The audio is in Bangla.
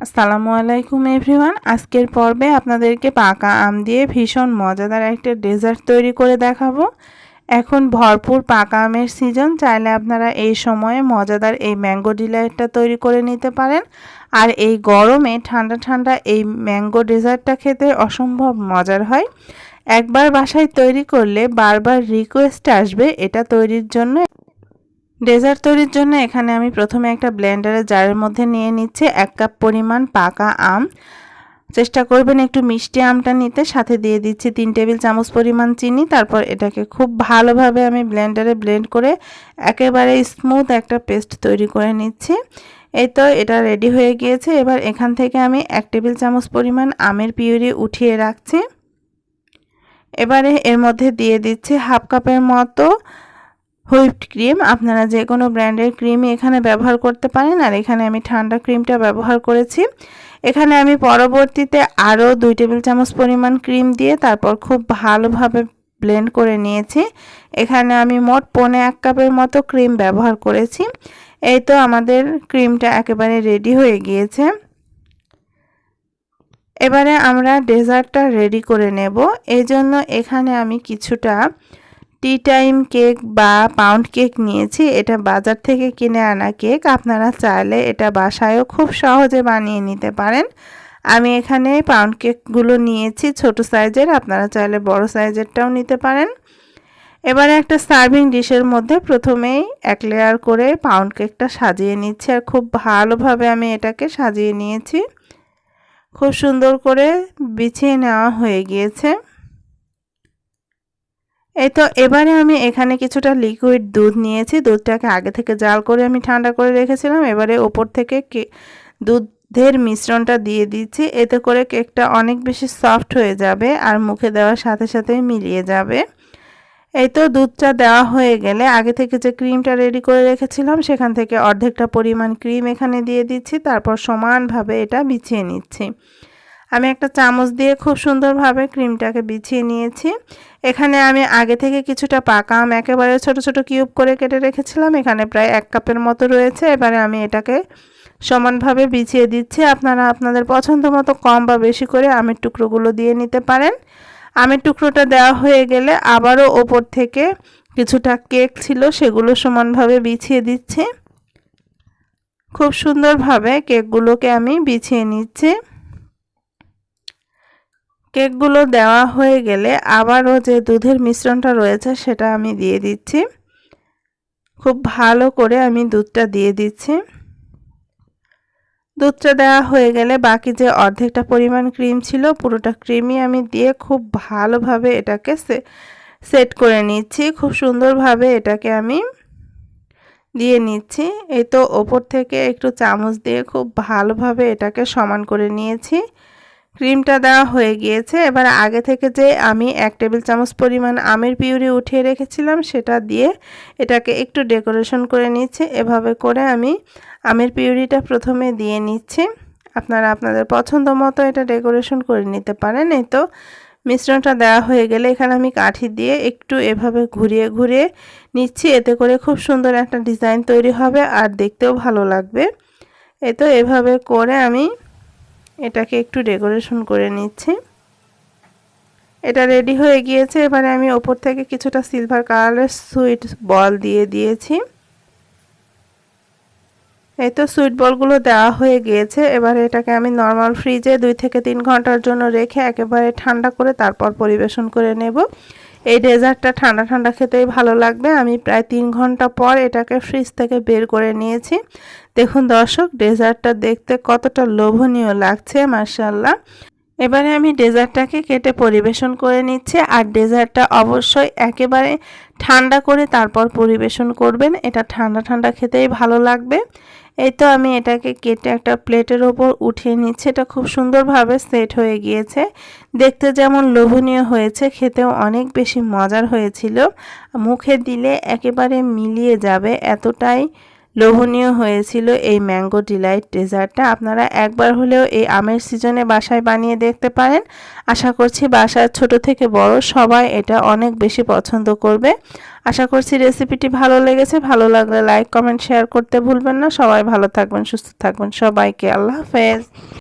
আসসালামু আলাইকুম এভরিওয়ান। আজকের পর্বে আপনাদেরকে পাকা আম দিয়ে ভীষণ মজাদার একটা ডেজার্ট তৈরি করে দেখাবো। এখন ভরপুর পাকা আমের সিজন, চাইলে আপনারা এই সময়ে মজাদার এই ম্যাঙ্গো ডিলাইটটা তৈরি করে নিতে পারেন। আর এই গরমে ঠান্ডা ঠান্ডা এই ম্যাঙ্গো ডেজার্টটা খেতে অসম্ভব মজার হয়। একবার বাসায় তৈরি করলে বারবার রিকোয়েস্ট আসবে, এটা তৈরির জন্য ডেজার্ট তৈরির জন্য এখানে আমি প্রথমে একটা ব্লেন্ডারের জারের মধ্যে নিয়ে নিচ্ছি এক কাপ পরিমাণ পাকা আম। চেষ্টা করবেন একটু মিষ্টি আমটা নিতে, সাথে দিয়ে দিচ্ছি তিন টেবিল চামচ পরিমাণ চিনি। তারপর এটাকে খুব ভালোভাবে আমি ব্লেন্ডারে ব্লেন্ড করে একেবারে স্মুথ একটা পেস্ট তৈরি করে নিচ্ছি। এই তো এটা রেডি হয়ে গিয়েছে। এবার এখান থেকে আমি এক টেবিল চামচ পরিমাণ আমের পিউরি উঠিয়ে রাখছি। এবারে এর মধ্যে দিয়ে দিচ্ছি হাফ কাপের মতো হুইপড ক্রিম, আপনারা যে কোনো ব্র্যান্ডের ক্রিমই এখানে ব্যবহার করতে পারেন। আর এখানে আমি ঠান্ডা ক্রিমটা ব্যবহার করেছি। এখানে আমি পরবর্তীতে আরও দুই টেবিল চামচ পরিমাণ ক্রিম দিয়ে তারপর খুব ভালোভাবে ব্লেন্ড করে নিয়েছি। এখানে আমি মোট পনে এক কাপের মতো ক্রিম ব্যবহার করেছি। এই তো আমাদের ক্রিমটা একেবারে রেডি হয়ে গিয়েছে। এবারে আমরা ডেজার্টটা রেডি করে নেব। এই জন্য এখানে আমি কিছুটা টি টাইম কেক বা পাউন্ড কেক নিয়েছি, এটা বাজার থেকে কিনে আনা কেক আপনারা চাইলে এটা বাসায়ও খুব সহজে বানিয়ে নিতে পারেন। আমি এখানে পাউন্ড কেকগুলো নিয়েছি, ছোট সাইজের আপনারা চাইলে বড় সাইজেরটাও নিতে পারেন। এবারে একটা সার্ভিং ডিশের মধ্যে প্রথমেই এক লেয়ার করে পাউন্ড কেকটা সাজিয়ে নিচ্ছি, আর খুব ভালোভাবে আমি এটাকে সাজিয়ে নিয়েছি। খুব সুন্দর করে বিছিয়ে নেওয়া হয়ে গিয়েছে। এই তো এবারে আমি এখানে কিছুটা লিকুইড দুধ নিয়েছি। দুধটাকে আগে থেকে জাল করে আমি ঠান্ডা করে রেখেছিলাম। এবারে ওপর থেকে দুধের মিশ্রণটা দিয়ে দিচ্ছি। এতে করে কেকটা অনেক বেশি সফট হয়ে যাবে আর মুখে দেওয়ার সাথে সাথে মিলিয়ে যাবে। এই তো দুধটা দেওয়া হয়ে গেলে আগে থেকে যে ক্রিমটা রেডি করে রেখেছিলাম, সেখান থেকে অর্ধেকটা পরিমাণ ক্রিম এখানে দিয়ে দিচ্ছি। তারপর সমানভাবে এটা বিছিয়ে নিচ্ছি। আমি একটা চামচ দিয়ে খুব সুন্দরভাবে ক্রিমটাকে বিছিয়ে নিয়েছি। এখানে আমি আগে থেকে কিছুটা পাকা আম একেবারে ছোট ছোট কিউব করে কেটে রেখেছিলাম। এখানে প্রায় এক কাপের মতো রয়েছে। এবারে আমি এটাকে সমানভাবে বিছিয়ে দিচ্ছি। আপনারা আপনাদের পছন্দ মতো কম বা বেশি করে আমের টুকরোগুলো দিয়ে নিতে পারেন। আমের টুকরোটা দেওয়া হয়ে গেলে আবারও ওপর থেকে কিছুটা কেক ছিল, সেগুলো সমানভাবে বিছিয়ে দিচ্ছি। খুব সুন্দরভাবে কেকগুলোকে আমি বিছিয়ে নিচ্ছি। কেকগুলো দেওয়া হয়ে গেলে আবারও যে দুধের মিশ্রণটা রয়েছে সেটা আমি দিয়ে দিচ্ছি। খুব ভালো করে আমি দুধটা দিয়ে দিচ্ছি। দুধটা দেওয়া হয়ে গেলে বাকি যে অর্ধেকটা পরিমাণ ক্রিম ছিল পুরোটা ক্রিমই আমি দিয়ে খুব ভালোভাবে এটাকে সেট করে নিচ্ছি। খুব সুন্দরভাবে এটাকে আমি দিয়ে নিচ্ছি। এই তো ওপর থেকে একটু চামচ দিয়ে খুব ভালোভাবে এটাকে সমান করে নিয়েছি। ক্রিমটা দেওয়া হয়ে গিয়েছে। এবার আগে থেকে যে আমি এক টেবিল চামচ পরিমাণ আমের পিউরি উঠিয়ে রেখেছিলাম, সেটা দিয়ে এটাকে একটু ডেকোরেশন করে নিচ্ছে। এভাবে করে আমি আমের পিউরিটা প্রথমে দিয়ে নিচ্ছি। আপনারা আপনাদের পছন্দ মতো এটা ডেকোরেশন করে নিতে পারেন। এই তো মিশ্রণটা দেওয়া হয়ে গেলে এখানে আমি কাঠি দিয়ে একটু এভাবে ঘুরিয়ে ঘুরিয়ে নিচ্ছি। এতে করে খুব সুন্দর একটা ডিজাইন তৈরি হবে আর দেখতেও ভালো লাগবে। এই তো এভাবে করে আমি এটাকে একটু ডেকোরেশন করে নিচ্ছি। এটা রেডি হয়ে গিয়েছে, এবারে আমি ওপর থেকে কিছুটা সিলভার কালারের সুইট বল দিয়ে দিয়েছি। এই তো সুইট বলগুলো দেওয়া হয়ে গিয়েছে, এবারে এটাকে আমি নর্মাল ফ্রিজে দুই থেকে তিন ঘণ্টার জন্য রেখে একেবারে ঠান্ডা করে তারপর পরিবেশন করে নেব। এই ডেজার্টটা ঠান্ডা ঠান্ডা খেতেই ভালো লাগবে। আমি প্রায় তিন ঘণ্টা পর এটাকে ফ্রিজ থেকে বের করে নিয়েছি। দেখুন দর্শক, ডেজার্টটা দেখতে কতটা লোভনীয় লাগছে মার্শাল্লাহ এবারে আমি ডেজার্টটাকে কেটে পরিবেশন করে নিচ্ছি আর ডেজার্টটা অবশ্যই একেবারে ঠান্ডা করে তারপর পরিবেশন করবেন। এটা ঠান্ডা ঠান্ডা খেতেই ভালো লাগবে। এই তো আমি এটাকে কেটে একটা প্লেটের ওপর উঠিয়ে নিচ্ছি। এটা খুব সুন্দরভাবে সেট হয়ে গিয়েছে। দেখতে যেমন লোভনীয় হয়েছে, খেতেও অনেক বেশি মজার হয়েছিল। মুখে দিলে একেবারে মিলিয়ে যাবে, এতটাই লোভনীয় হয়েছিল এই ম্যাঙ্গো ডিলাইট ডেজার্টটা। আপনারা একবার হলেও এই আমের সিজনে বাসায় বানিয়ে দেখতে পারেন। আশা করছি বাসার ছোট থেকে বড় সবাই এটা অনেক বেশি পছন্দ করবে। আশা করছি রেসিপিটি ভালো লেগেছে। ভালো লাগলে লাইক, কমেন্ট, শেয়ার করতে ভুলবেন না। সবাই ভালো থাকবেন, সুস্থ থাকবেন। সবাইকে আল্লাহ হাফেজ।